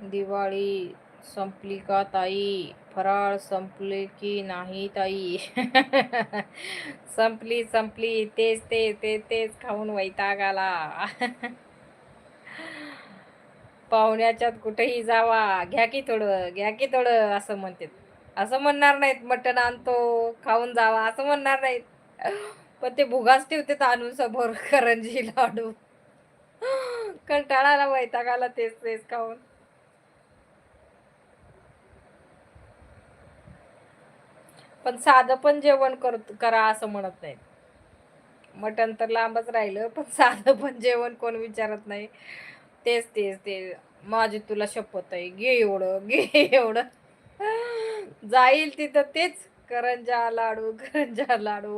दिवाळी संपली का ताई? फराळ संपले की नाही ताई? संपली संपली. तेच ते ते तेच खाऊन वैताग आला पाहुण्याच्यात कुठेही जावा. घ्या की थोडं घ्या की थोडं असं म्हणतात. असं म्हणणार नाहीत मटण आणतो खाऊन जावा असं म्हणणार नाहीत. पण ते भुगाच ठेवते आणून समोर करंजी लाडू. कंटाळाला वैतागाला तेच तेच खाऊन. पण साधं पण जेवण कर करा असं म्हणत नाही मटण तर लांबच राहिलं पण साधं पण जेवण कोण विचारत नाही. तेच तेच ते माझी तुला शपथ आहे. घे एवढं घे एवढं. जाईल तिथं तेच. करंजा लाडू करंजा लाडू.